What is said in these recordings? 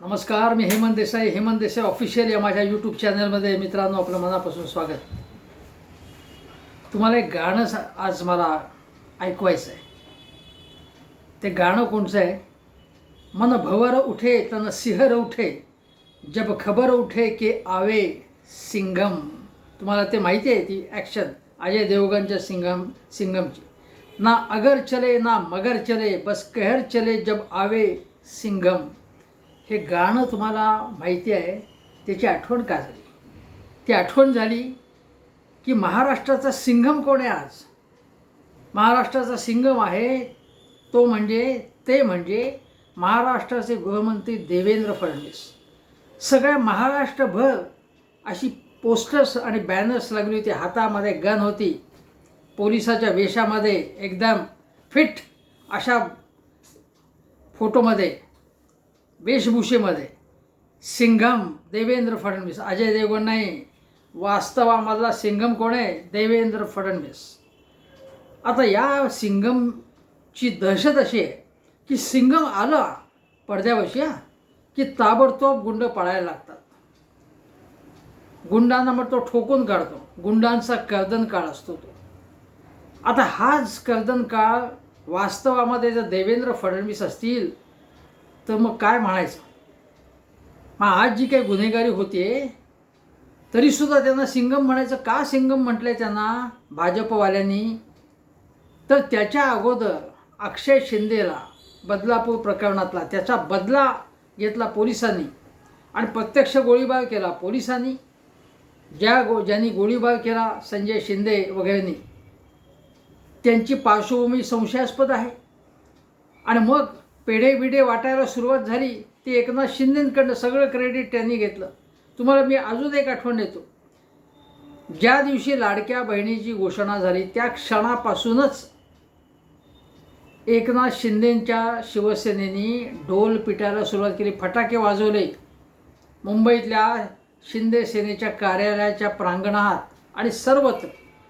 नमस्कार मी हेमंत देसाई. हेमंत देसाई ऑफिशियल या माझ्या यूट्यूब चॅनलमध्ये मित्रांनो आपलं मनापासून स्वागत. तुम्हाला एक गाणं सा- आज मला ऐकवायचं आहे ते गाणं कोणचं आहे? मन भवर उठे तन सिंहर उठे जब खबर उठे की आवे सिंगम तुम्हाला ते माहिती आहे ती ॲक्शन अजय देवगनच्या सिंगम सिंगमची ना अगर चले ना मगर चले बस कहर चले जब आवे सिंगम हे गाणं तुम्हाला माहिती आहे त्याची आठवण का झाली? ती आठवण झाली की महाराष्ट्राचा सिंगम कोण आहे आज? महाराष्ट्राचा सिंगम आहे तो म्हणजे ते म्हणजे महाराष्ट्राचे गृहमंत्री देवेंद्र फडणवीस. सगळ्या महाराष्ट्रभर अशी पोस्टर्स आणि बॅनर्स लागली होती. हातामध्ये गन होती. पोलिसाच्या वेशामध्ये एकदम फिट अशा फोटोमध्ये वेशभूषेमध्ये. सिंघम देवेंद्र फडणवीस. अजय देवगण नाही. वास्तवामधला सिंघम कोण आहे? देवेंद्र फडणवीस. आता या सिंगमची दहशत अशी आहे की सिंगम आला पडद्यावशी हा की ताबडतोब गुंड पळायला लागतात. गुंडांना मग तो ठोकून काढतो. गुंडांचा कर्दन काळ असतो तो. आता हाच कर्दन काळ वास्तवामध्ये जर देवेंद्र फडणवीस असतील तर मग काय म्हणायचं? मग आज जी काही गुन्हेगारी होते तरीसुद्धा त्यांना सिंगम म्हणायचं. का सिंगम म्हटलं आहे त्यांना? भाजपवाल्यांनी. तर त्याच्या अगोदर अक्षय शिंदेला बदलापूर प्रकरणातला त्याचा बदला घेतला पोलिसांनी. आणि प्रत्यक्ष गोळीबार केला पोलिसांनी. ज्या गो ज्यांनी गोळीबार केला संजय शिंदे वगैरेंनी. त्यांची पार्श्वभूमी संशयास्पद आहे. आणि मग पेढे बिढे वाटायला सुरुवात झाली ती एकनाथ शिंदेकडनं सगळं क्रेडिट त्यांनी घेतलं. तुम्हाला मी अजून एक आठवण देतो. ज्या दिवशी लाडक्या बहिणीची घोषणा झाली त्या क्षणापासूनच एकनाथ शिंदेंच्या शिवसेनेनी ढोल पिटायला सुरुवात केली फटाके वाजवले. मुंबईतल्या शिंदे सेनेच्या कार्यालयाच्या प्रांगणात आणि सर्वत्र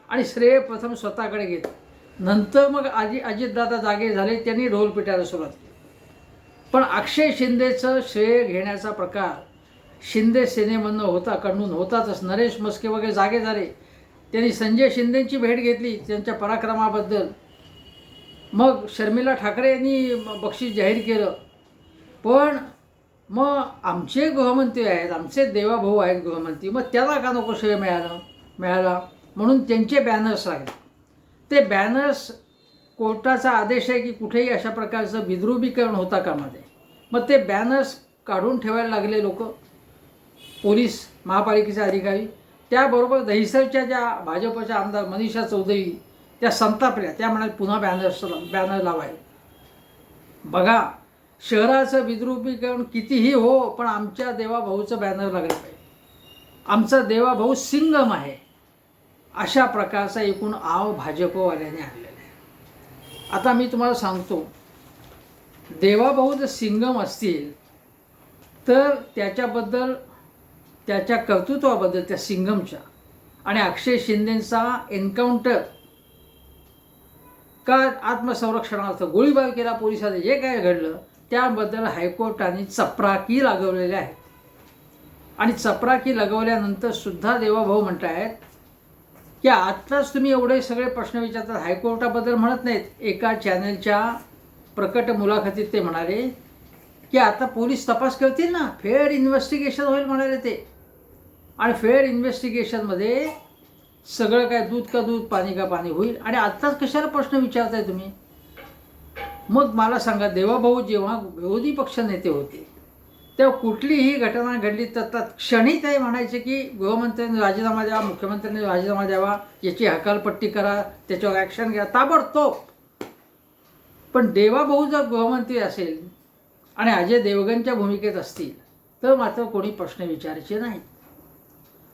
आणि श्रेय प्रथम स्वतःकडे घेतलं. नंतर मग आजी अजितदादा जागे झाले त्यांनी ढोल पिटायला सुरुवात केली. पण अक्षय शिंदेचं श्रेय घेण्याचा प्रकार शिंदे सेनेमधनं होता कडून होतातच. नरेश मस्के वगैरे जागे झाले त्यांनी संजय शिंदेची भेट घेतली त्यांच्या पराक्रमाबद्दल. मग शर्मिला ठाकरे यांनी बक्षीस जाहीर केलं. पण मग आमचे गृहमंत्री आहेत आमचे देवाभाऊ आहेत गृहमंत्री मग त्याला का नको श्रेय मिळालं मिळाला? म्हणून त्यांचे बॅनर्स आहेत ते बॅनर्स कोर्टाचा आदेश आहे की कुठेही अशा प्रकारचं विद्रुपीकरण होता कामध्ये मग ते बॅनर्स काढून ठेवायला लागले लोक. पोलीस महापालिकेचे अधिकारी. त्याबरोबर दहिसरच्या ज्या भाजपच्या आमदार मनीषा चौधरी त्या संतापल्या. त्या म्हणाल्या पुन्हा बॅनर्स बॅनर लावाय बघा शहराचं विद्रुपीकरण कितीही हो पण आमच्या देवाभाऊचं बॅनर लागलं पाहिजे. आमचा देवाभाऊ सिंगम आहे. अशा प्रकारचा एकूण आव भाजपवाल्याने आणला. आता मी तुम्हाला सांगतो. देवाभाऊ जर सिंगम असतील तर त्याच्याबद्दल त्याच्या कर्तृत्वाबद्दल त्या सिंगमच्या आणि अक्षय शिंदेंचा एन्काउंटर का आत्मसंरक्षणार्थ गोळीबार केला पोलिसांनी जे काय घडलं त्याबद्दल हायकोर्टाने चपराकी लागवलेल्या आहेत. आणि चपराकी लगवल्यानंतर सुद्धा देवाभाऊ म्हणत आहेत की आत्ताच तुम्ही एवढे सगळे प्रश्न विचारतात हायकोर्टाबद्दल म्हणत नाहीत. एका चॅनलच्या प्रकट मुलाखतीत ते म्हणाले की आता पोलीस तपास करतील ना फेअर इन्व्हेस्टिगेशन होईल म्हणाले ते. आणि फेअर इन्व्हेस्टिगेशनमध्ये सगळं काय दूध का दूध पाणी का पाणी होईल? आणि आत्ताच कशाला प्रश्न विचारताय तुम्ही? मग मला सांगा देवाभाऊ जेव्हा विरोधी पक्ष नेते होते तेव्हा कुठलीही घटना घडली तर तत्क्षणी ते म्हणायचे की गृहमंत्र्यांनी राजीनामा द्यावा मुख्यमंत्र्यांनी राजीनामा द्यावा याची हकालपट्टी करा त्याच्यावर ॲक्शन घ्या ताबडतोब. पण देवाभाऊ जर गृहमंत्री असेल आणि अजय देवगनच्या भूमिकेत असतील तर मात्र कोणी प्रश्न विचारायचे नाही.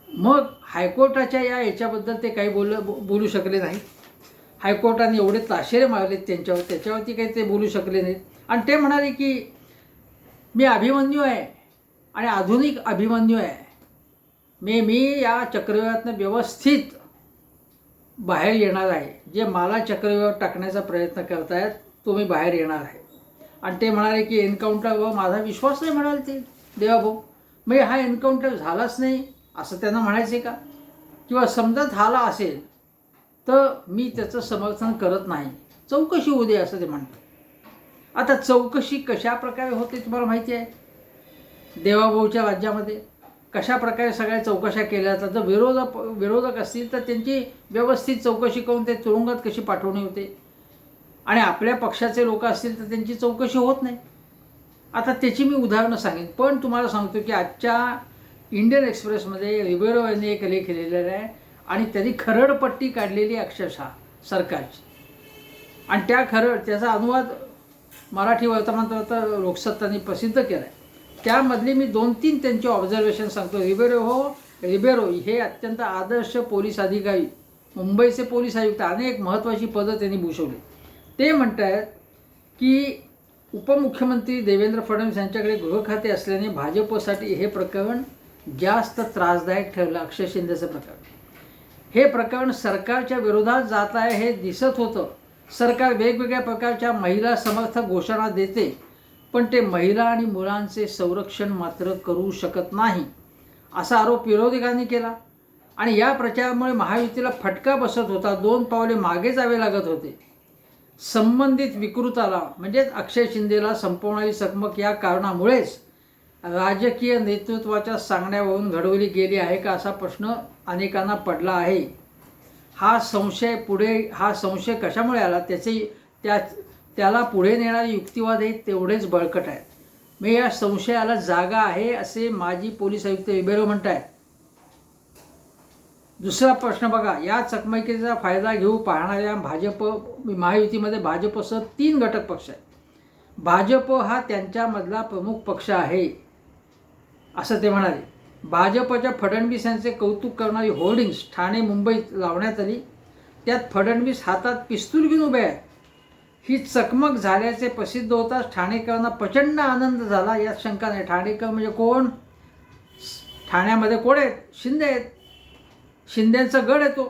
मग हायकोर्टाच्या या याच्याबद्दल ते काही बोल बोलू शकले नाही. हायकोर्टाने एवढे ताशेरे मारलेत त्यांच्यावर त्याच्यावरती काही ते बोलू शकले नाहीत. आणि ते म्हणाले की मी अभिमन्यू आहे आणि आधुनिक अभिमन्यू आहे. मी मी या चक्रव्यूहातनं व्यवस्थित बाहेर येणार आहे. जे मला चक्रव्यूह टाकण्याचा प्रयत्न करतायत तो मी बाहेर येणार आहे. आणि ते म्हणाले की एन्काउंटरवर माझा विश्वास नाही म्हणाल ते. देवाभाऊ म्हणजे हा एन्काउंटर झालाच नाही असं त्यांना म्हणायचे का? किंवा समजा झाला असेल तर मी त्याचं समर्थन करत नाही. चौकशी होऊ दे असं ते म्हणतात. आता चौकशी कशा प्रकारे होते तुम्हाला माहिती आहे? देवाभाऊच्या राज्यामध्ये कशा प्रकारे सगळ्या चौकशा केल्या जातात? जर विरोधक विरोधक असतील तर त्यांची व्यवस्थित चौकशी करून ते तुरुंगात कशी पाठवणे होते? आणि आपल्या पक्षाचे लोक असतील तर त्यांची चौकशी होत नाही. आता त्याची मी उदाहरणं सांगेन. पण तुम्हाला सांगतो की आजच्या इंडियन एक्सप्रेसमध्ये रिबेरो यांनी एक लेख लिहिलेला आहे आणि त्यांनी खरडपट्टी काढलेली आहे अक्षरशः सरकारची. आणि त्या खरड त्याचा अनुवाद मराठी वर्तमानपत्र लोकसत्तांनी प्रसिद्ध केलं आहे त्यामधली मी दोन तीन त्यांचे ऑब्झर्वेशन सांगतो. रिबेरो हो रिबेरो हे अत्यंत आदर्श पोलीस अधिकारी मुंबईचे पोलीस आयुक्त अनेक महत्त्वाची पदं त्यांनी भूषवली. ते म्हणत आहेत की उपमुख्यमंत्री देवेंद्र फडणवीस यांच्याकडे गृहखाते असल्याने भाजपसाठी हे प्रकरण जास्त त्रासदायक ठरलं. अक्षय शिंदेचं प्रकरण. हे प्रकरण सरकारच्या विरोधात जात आहे हे दिसत होतं. सरकार वेगवेगळ्या प्रकारच्या महिला समर्थक घोषणा देते पण ते महिला आणि मुलांचे संरक्षण मात्र करू शकत नाही असा आरोप विरोधकांनी केला. आणि या प्रचारामुळे महायुतीला फटका बसत होता दोन पावले मागे जावे लागत होते. संबंधित विकृताला म्हणजेच अक्षय शिंदेला संपवणारी चकमक या कारणामुळेच राजकीय नेतृत्वाच्या सांगण्यावरून घडवली गेली आहे का असा प्रश्न अनेकांना पडला आहे. हा संशय पुढे हा संशय कशामुळे आला? त्याचे त्या त्याला पुढे नेणारे युक्तिवादही तेवढेच बळकट आहेत. मी या संशयाला जागा आहे असे माजी पोलीस आयुक्त विबेरो म्हणत आहेत दुसरा प्रश्न बघा. या चकमकीचा फायदा घेऊ पाहणाऱ्या भाजप महायुतीमध्ये भाजपसह तीन घटक पक्ष आहेत. भाजप हा त्यांच्यामधला प्रमुख पक्ष आहे असं ते म्हणाले. भाजपच्या फडणवीस यांचे कौतुक करणारी होर्डिंग्स ठाणे मुंबईत लावण्यात आली. त्यात फडणवीस हातात पिस्तूल घेऊन उभे आहेत. ही चकमक झाल्याचे प्रसिद्ध होताच ठाणेकरांना प्रचंड आनंद झाला. यात शंका नाही. ठाणेकर म्हणजे कोण? ठाण्यामध्ये कोण आहेत? शिंदे आहेत. शिंदेंचा गड येतो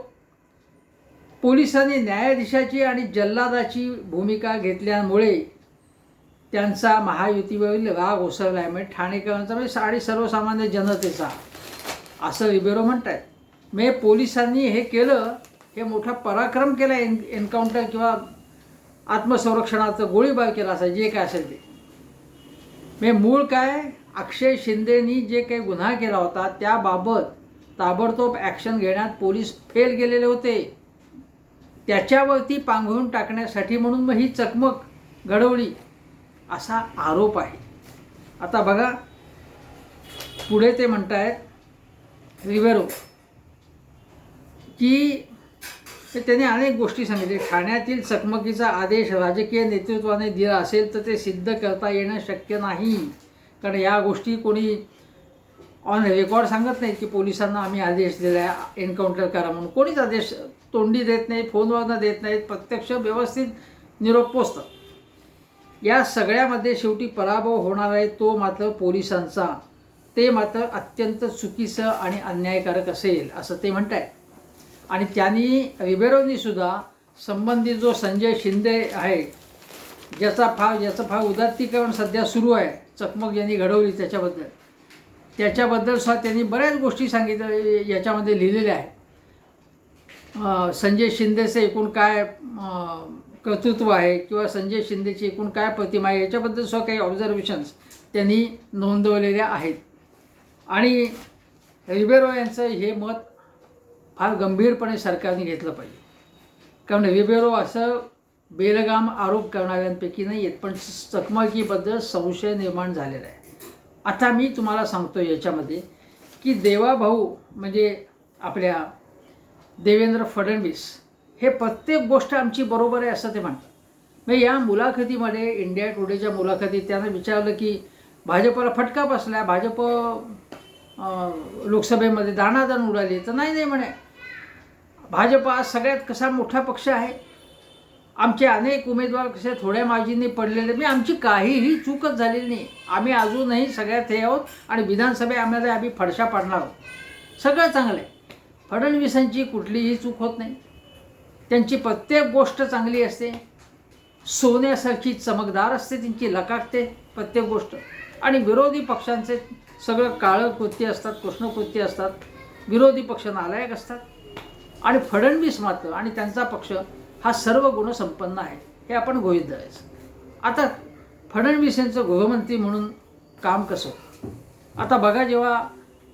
पोलिसांनी न्यायाधीशाची आणि जल्लादाची भूमिका घेतल्यामुळे त्यांचा महायुतीवरील राग ओसरला आहे म्हणजे ठाणेकरांचा म्हणजे साडी सर्वसामान्य जनतेचा. असं रिबेरो म्हणत आहेत म्हणजे पोलिसांनी हे केलं हे मोठा पराक्रम केला एन एन्काउंटर किंवा आत्मसंरक्षणाचं गोळीबार केला असा जे काय असेल ते. मे मूळ काय? अक्षय शिंदेनी जे काही गुन्हा केला होता त्याबाबत ताबडतोब ॲक्शन घेण्यात पोलीस फेल गेलेले होते. त्याच्यावरती पांघरून टाकण्यासाठी म्हणून मग ही चकमक घडवली. असा आरोप आहे. आता बघा पुढे ते म्हणत आहेत रिवेरो की ते अनेक गोष्टी सांगितल्या ठाण्यातील चकमकीचा आदेश राजकीय नेतृत्वाने दिला असेल तर ते सिद्ध करता येणं शक्य नाही. कारण या गोष्टी कोणी ऑन रेकॉर्ड सांगत नाहीत की पोलिसांना आम्ही आदेश दिला आहे एन्काउंटर करा म्हणून. कोणीच आदेश तोंडी देत नाही फोनवरनं देत नाहीत प्रत्यक्ष व्यवस्थित निरोप पोचतात या सगळ्यामध्ये शेवटी पराभव होणार आहे तो मात्र पोलिसांचा. ते मात्र अत्यंत चुकीचं आणि अन्यायकारक असेल असं ते म्हणत आहे आणि त्यांनी रिबेरोनीसुद्धा संबंधित जो संजय शिंदे आहे ज्याचा फार ज्याचं फार उदात्तीकरण सध्या सुरू आहे चकमक ज्यांनी घडवली त्याच्याबद्दल. त्याच्याबद्दल सुद्धा त्यांनी बऱ्याच गोष्टी सांगितल्या याच्यामध्ये लिहिलेल्या आहेत. संजय शिंदेचं एकूण काय कर्तृत्व आहे किंवा संजय शिंदेची एकूण काय प्रतिमा आहे याच्याबद्दल सुद्धा काही ऑब्झर्वेशन्स त्यांनी नोंदवलेल्या आहेत. आणि रिबेरो यांचं हे मत फार गंभीरपणे सरकारने घेतलं पाहिजे. कारण रिबेरो असं बेलगाम आरोप करणाऱ्यांपैकी नाही आहेत पण चकमकीबद्दल संशय निर्माण झालेला आहे. आता मी तुम्हाला सांगतो याच्यामध्ये की देवाभाऊ म्हणजे आपल्या देवेंद्र फडणवीस हे प्रत्येक गोष्ट आमची बरोबर आहे असं ते म्हणतात. मग या मुलाखतीमध्ये इंडिया टुडेच्या मुलाखतीत त्यांना विचारलं की भाजपला फटका बसला भाजप लोकसभेमध्ये दाणादाण उडाली. तर नाही नाही म्हणे. भाजप आज सगळ्यात कसा मोठा पक्ष आहे? आमचे अनेक उमेदवार कसे थोड्या मार्जिनने पडलेले? मी आमची काहीही चूकच झालेली नाही. आम्ही अजूनही सगळ्यात हे आहोत आणि विधानसभेमध्ये आम्ही फडशा पाडणार आहोत. सगळं चांगलं आहे. फडणवीसांची कुठलीही चूक होत नाही. त्यांची प्रत्येक गोष्ट चांगली असते. सोन्यासारखी चमकदार असते त्यांची लकाटते प्रत्येक गोष्ट. आणि विरोधी पक्षांचे सगळं काळं कृत्य असतात कृष्णकृत्य असतात विरोधी पक्ष नालायक असतात. आणि फडणवीस मात्र आणि त्यांचा पक्ष हा सर्व गुणसंपन्न आहे हे आपण गृहीत धरायचं. आता फडणवीस यांचं गृहमंत्री म्हणून काम कसं? आता बघा जेव्हा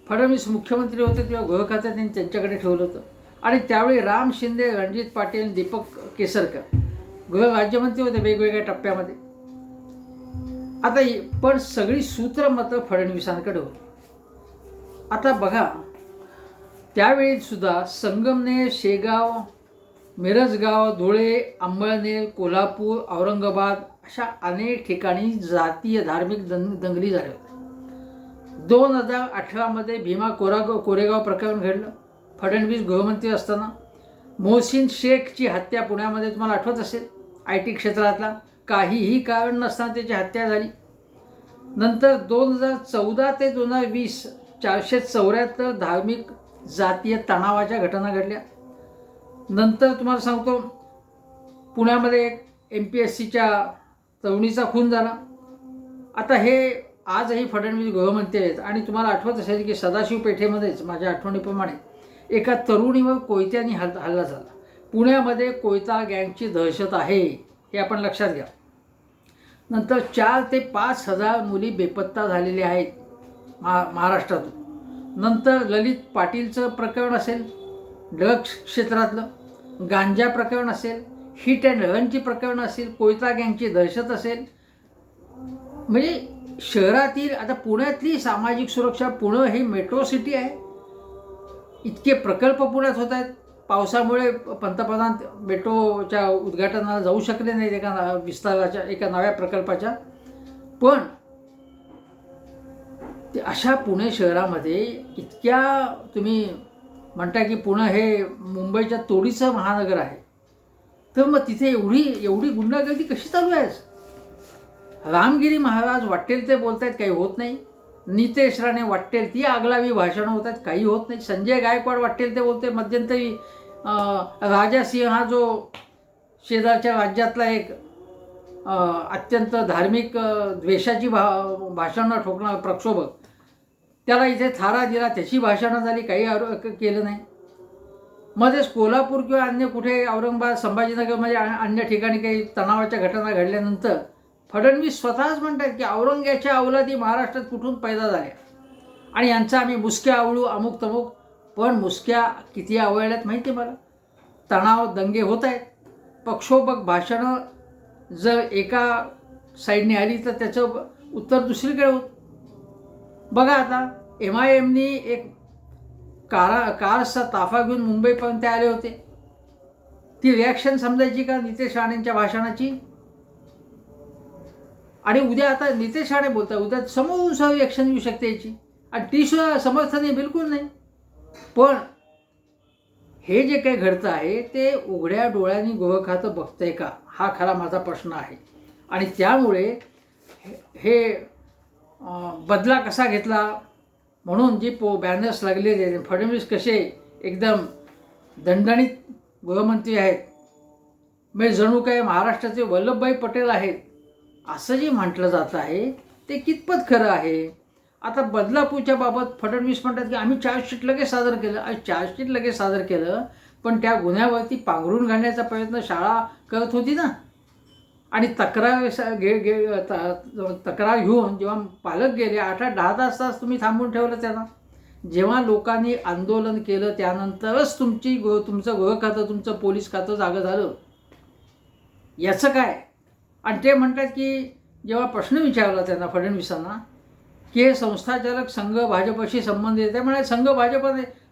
फडणवीस मुख्यमंत्री होते तेव्हा गृह खात्यात त्यांनी त्यांच्याकडे ठेवलं होतं. आणि त्यावेळी राम शिंदे रणजित पाटील दीपक केसरकर गृह राज्यमंत्री होते वेगवेगळ्या टप्प्यामध्ये. आता पण सगळी सूत्रमतं फडणवीसांकडे होती. आता बघा त्यावेळी सुद्धा संगमनेर शेगाव मिरजगाव धुळे अंबळनेर कोल्हापूर औरंगाबाद अशा अनेक ठिकाणी जातीय धार्मिक दंग दंगली झाल्या होत्या. दोन हजार अठरामध्ये भीमा कोरागाव कोरेगाव प्रकरण घडलं. फडणवीस गृहमंत्री असताना मोहसिन शेखची हत्या पुण्यामध्ये तुम्हाला आठवत असेल? आय टी क्षेत्रातला काहीही कारण नसताना त्याची हत्या झाली. नंतर दोन हजार चौदा ते दोन हजार वीस चारशे चौऱ्याहत्तर धार्मिक जातीय तणावाच्या घटना घडल्या. नंतर तुम्हाला सांगतो पुण्यामध्ये एक एम पी एस सीच्या तरुणीचा खून झाला. आता हे आजही फडणवीस गृहमंत्री आहेत आणि तुम्हाला आठवत असेल की सदाशिव पेठेमध्येच माझ्या आठवणीप्रमाणे एका तरुणीवर कोयत्याने हल हल्ला झाला. पुण्यामध्ये कोयता गँगची दहशत आहे हे आपण लक्षात घ्या. नंतर चार ते पाच हजार मुली बेपत्ता झालेल्या आहेत महा महाराष्ट्रातून. नंतर ललित पाटीलचं प्रकरण असेल ड्रग्स क्षेत्रातलं. गांजा प्रकरण असेल हिट अँड रनची प्रकरण असेल कोयता गँगची दहशत असेल. म्हणजे शहरातील आता पुण्यातली सामाजिक सुरक्षा पुणं हे मेट्रो सिटी आहे. इतके प्रकल्प पुण्यात होत आहेत. पावसामुळे पंतप्रधान मेट्रोच्या उद्घाटनाला जाऊ शकले नाहीत एका न- विस्ताराच्या एका नव्या प्रकल्पाच्या. पण ते अशा पुणे शहरामध्ये इतक्या तुम्ही म्हणता की पुणे हे मुंबईच्या तोडीचं महानगर आहे. तर मग तिथे एवढी एवढी गुंडागर्दी कशी चालू आहे रामगिरी महाराज वाटेल ते बोलतायत काही होत नाही. नितेश राणे वाटेल ती आगलावी भाषणं होत आहेत काही होत नाही. संजय गायकवाड वाटेल ते बोलते मध्यंतरी राजा सिंह हा जो शेजारच्या राज्यातला एक अत्यंत धार्मिक द्वेषाची भा भाषणं ठोकणार प्रक्षोभक. त्याला इथे थारा दिला. त्याची भाषणं झाली काही आरो केलं नाही. मध्येच कोल्हापूर किंवा अन्य कुठे औरंगाबाद संभाजीनगरमध्ये अन्य ठिकाणी काही तणावाच्या घटना घडल्यानंतर फडणवीस स्वतःच म्हणतात की औरंग्याच्या अवलादी महाराष्ट्रात कुठून पैदा झाल्या? आणि यांचा आम्ही मुसक्या आवळू अमुक तमुक. पण मुसक्या किती आवळल्यात माहिती आहे मला? तणाव दंगे होत आहेत पक्षोपक भाषणं जर एका साईडने आली तर त्याचं उत्तर दुसरीकडे होत. बघा आता एम आय एमनी एक कारा कारचा ताफा घेऊन मुंबईपर्यंत आले होते. ती रिॲक्शन समजायची का नितेश राणेंच्या भाषणाची? आणि उद्या आता नितेश राणे बोलतात उद्या समोरून सहावी एक्शन येऊ शकते याची. आणि ती सुद्धा समर्थने बिलकुल नाही. पण हे जे काही घडतं आहे ते उघड्या डोळ्यांनी गोह खातं बघतंय का? हा खरा माझा प्रश्न आहे. आणि त्यामुळे हे- बदला कसा घेतला? म्हणून जी पो बॅनर्स लागलेले आहेत फडणवीस कसे एकदम दणदणीत गृहमंत्री आहेत. म्हणजे जणू काय महाराष्ट्राचे वल्लभभाई पटेल आहेत. असं जे म्हटलं जात आहे ते कितपत खरं आहे? आता बदलापूरच्या बाबत फडणवीस म्हणतात की आम्ही चार्जशीट लगेच सादर केलं. आणि चार्जशीट लगेच सादर केलं पण त्या गुन्ह्यावरती पांघरून घालण्याचा प्रयत्न शाळा करत होती ना. आणि तक्रार घे घे त- तक्रार घेऊन जेव्हा पालक गेले आठ आठ दहा तास तास तुम्ही थांबून ठेवलं त्यांना. जेव्हा लोकांनी आंदोलन केलं त्यानंतरच तुमची गो तुमचं गृह खातं तुमचं पोलीस खातं जागं झालं. याचं काय? आणि ते म्हणतात की जेव्हा प्रश्न विचारला त्यांना फडणवीसांना की हे संस्थाचालक संघ भाजपशी संबंधित आहे. म्हणजे म्हणाले संघ भाजप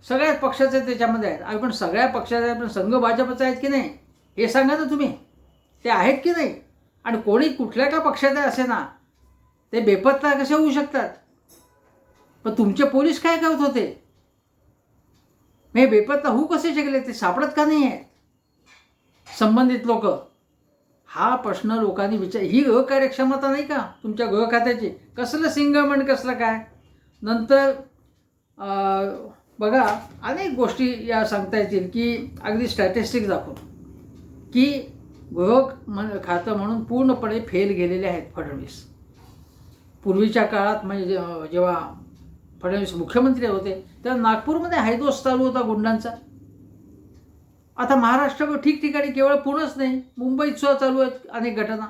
सगळ्याच पक्षाचे त्याच्यामध्ये आहेत. अरे पण सगळ्या पक्षाचे आहेत पण संघ भाजपचे आहेत की नाही? हे सांगा ना तुम्ही. ते आहेत की नाही? आणि कोणी कुठल्या का पक्षाचे असे ना ते बेपत्ता कसे होऊ शकतात? पण तुमचे पोलीस काय करत होते? हे बेपत्ता होऊ कसे शकले? ते सापडत का नाही आहेत? संबंधित लोक. हा प्रश्न लोकांनी विचार ही अकार्यक्षमता नाही का? तुमच्या गृह खात्याची कसलं सिंगमण कसलं काय? नंतर बघा अनेक गोष्टी या सांगता येतील की अगदी स्टॅटिस्टिक दाखवून की गृह म्हण खातं म्हणून पूर्णपणे फेल गेलेले आहेत फडणवीस. पूर्वीच्या काळात म्हणजे जेव्हा फडणवीस मुख्यमंत्री होते तेव्हा नागपूरमध्ये हायदोस चालू होता गुंडांचा. आता महाराष्ट्र ठिकठिकाणी केवळ पुणंच नाही मुंबईत सुद्धा चालू आहेत अनेक घटना.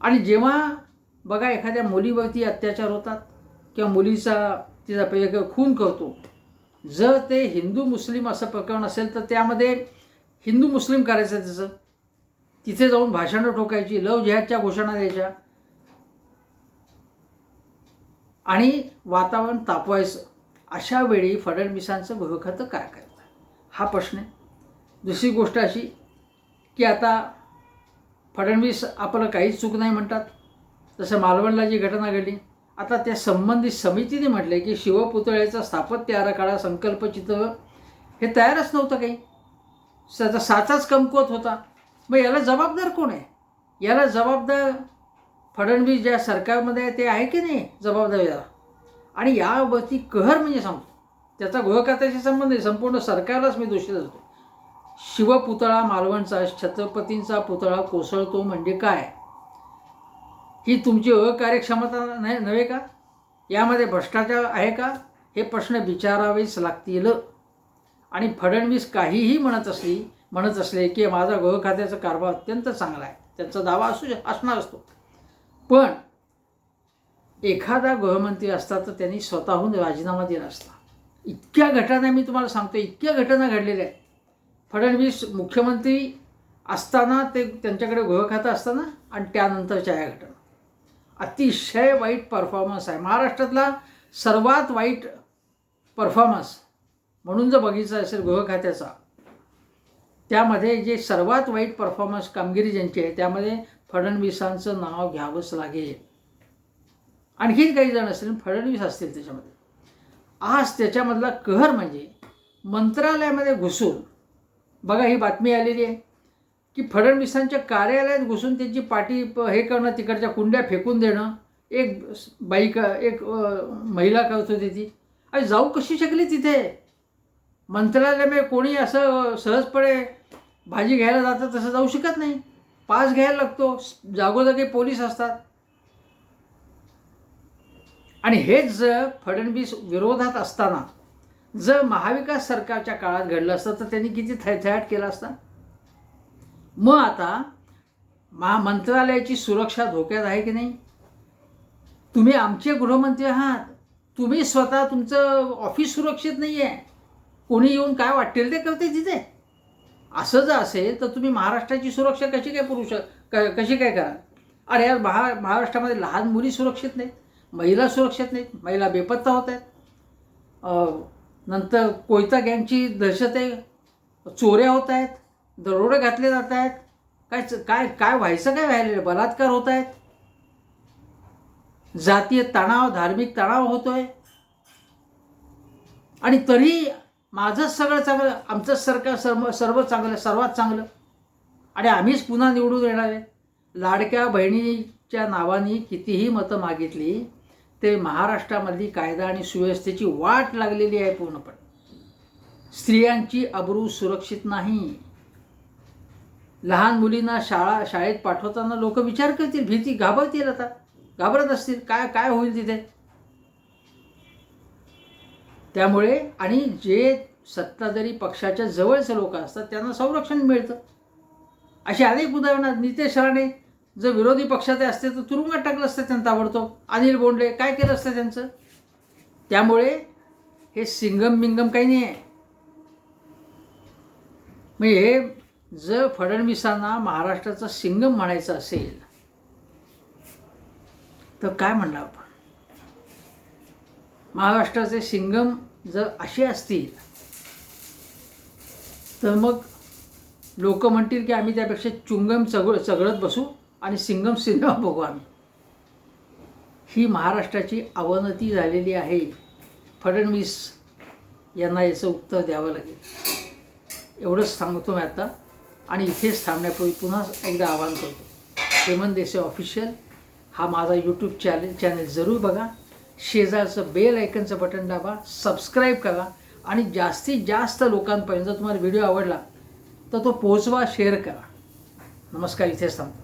आणि जेव्हा बघा एखाद्या मुलीवरती अत्याचार होतात किंवा मुलीचा तिचा पहिले खून करतो जर ते हिंदू मुस्लिम असं प्रकरण असेल तर त्यामध्ये हिंदू मुस्लिम करायचं त्याचं तिथे जाऊन भाषणं ठोकायची लव जिहादच्या घोषणा द्यायच्या. आणि वातावरण तापवायचं. अशा वेळी फडणवीसांचं गृहखातं काय करतं हा प्रश्न आहे. दुसरी गोष्ट अशी की आता फडणवीस आपलं काहीच चूक नाही म्हणतात. जसं मालवणला जी घटना घडली आता त्या संबंधित समितीने म्हटले की शिवपुतळ्याचा स्थापत्य आराखडा संकल्पचित्र हे तयारच नव्हतं काही. त्याचा साचाच कमकुवत होता. मग याला जबाबदार कोण आहे? याला जबाबदार फडणवीस ज्या सरकारमध्ये आहे ते आहे की नाही जबाबदार याला? आणि यावरती कहर म्हणजे सांगतो. त्याचा गृहखात्याशी संबंध आहे. संपूर्ण सरकारलाच मी दोषी धरतो. शिवपुतळा मालवणचा छत्रपतींचा पुतळा कोसळतो म्हणजे काय? ही तुमची अकार्यक्षमता नाही नव्हे का? यामध्ये भ्रष्टाचार आहे का? हे प्रश्न विचारावेच लागतील. आणि फडणवीस काहीही म्हणत असली म्हणत असले की माझा गृह खात्याचा कारभार अत्यंत चांगला आहे. त्यांचा दावा असू असणार असतो. पण एखादा गृहमंत्री असता तर त्यांनी स्वतःहून राजीनामा दिला असता. इतक्या घटना मी तुम्हाला सांगतो इतक्या घटना घडलेल्या आहेत. फडणवीस मुख्यमंत्री असताना ते त्यांच्याकडे गृह असताना आणि त्यानंतरच्या या घटना. अतिशय वाईट परफॉर्मन्स आहे. महाराष्ट्रातला सर्वात वाईट परफॉर्मन्स म्हणून जर बघितलं असेल गृह खात्याचा त्यामध्ये जे सर्वात वाईट परफॉर्मन्स कामगिरी ज्यांची आहे त्यामध्ये फडणवीसांचं नाव घ्यावंच लागेल. आणखीन काही जण असतील फडणवीस असतील त्याच्यामध्ये. आज त्याच्यामधला कहर म्हणजे मंत्रालयामध्ये घुसून बघा ही बातमी आलेली आहे की फडणवीसांच्या कार्यालयात घुसून त्यांची पाठी प- हे करणं तिकडच्या कुंड्या फेकून देणं एक बाई एक महिला करत होती ती? आणि जाऊ कशी शकली तिथे? मंत्रालयामध्ये कोणी असं सहजपणे भाजी घ्यायला जातं तसं जाऊ शकत नाही. पास घ्यायला लागतो. जागोजागी पोलीस असतात. आणि हेच फडणवीस विरोधात असताना जर महाविकास सरकारच्या काळात घडलं असतं तर त्यांनी किती थैथयाट केला असता? मग आता महा मंत्रालयाची सुरक्षा धोक्यात आहे की नाही? तुम्ही आमचे गृहमंत्री आहात. तुम्ही स्वतः तुमचं ऑफिस सुरक्षित नाही आहे कोणी येऊन काय वाटेल ते करते तिथे. असं जर असेल तर तुम्ही महाराष्ट्राची सुरक्षा कशी काय पुरू शक क कशी काय करा अरे यार महा महाराष्ट्रामध्ये लहान मुली सुरक्षित नाहीत महिला सुरक्षित नाहीत महिला बेपत्ता होत आहेत. नंतर कोयता गँगची दहशत आहे. चोऱ्या होत आहेत दरोडे घातले जात आहेत. काय काय काय व्हायचं काय व्हायला? बलात्कार होत आहेत. जातीय तणाव धार्मिक तणाव होतोय. आणि तरी माझंच सगळं चांगलं आमचंच सरकार सर्व सर्व चांगलं सर्वात चांगलं. आणि आम्हीच पुन्हा निवडून येणार आहे. लाडक्या बहिणीच्या नावाने कितीही मतं मागितली ते महाराष्ट्रामधली कायदा आणि सुव्यवस्थेची वाट लागलेली आहे पूर्णपणे. स्त्रियांची अब्रू सुरक्षित नाही. लहान मुलींना शाळा शाळेत पाठवताना लोक विचार करतील भीती घाबरतील आता. घाबरत असतील. काय काय होईल तिथे? त्यामुळे आणि जे सत्ताधारी पक्षाच्या जवळचे लोक असतात त्यांना संरक्षण मिळतं. अशी अनेक उदाहरणं नितेश राणे जर विरोधी पक्षाचे असते तर तुरुंगात टाकलं असतं त्यांना ताबडतोब. अनिल बोंडे काय केलं असतं त्यांचं? त्यामुळे हे सिंगम बिंगम काही नाही आहे. म्हणजे हे जर फडणवीसांना महाराष्ट्राचा सिंगम म्हणायचं असेल तर काय म्हणणार आपण? महाराष्ट्राचे सिंगम जर असे असतील तर मग लोक म्हणतील की आम्ही त्यापेक्षा चुंगम चग चगळत बसू. आणि सिंगम सिनेमा बघू आम्ही. ही महाराष्ट्राची अवनती झालेली आहे. फडणवीस यांना याचं उत्तर द्यावं लागेल. एवढंच सांगतो मी आता. आणि इथेच थांबण्यापूर्वी पुन्हा एकदा आवाहन करतो. हेमंत देसाई ऑफिशियल हा माझा यूट्यूब चॅनल चॅनल जरूर बघा. शेजारचं बेल ऐकनचं बटन दाबा सबस्क्राईब करा. आणि जास्तीत जास्त लोकांपर्यंत जर तुम्हाला व्हिडिओ आवडला तर तो पोचवा शेअर करा. नमस्कार इथेच थांबतो.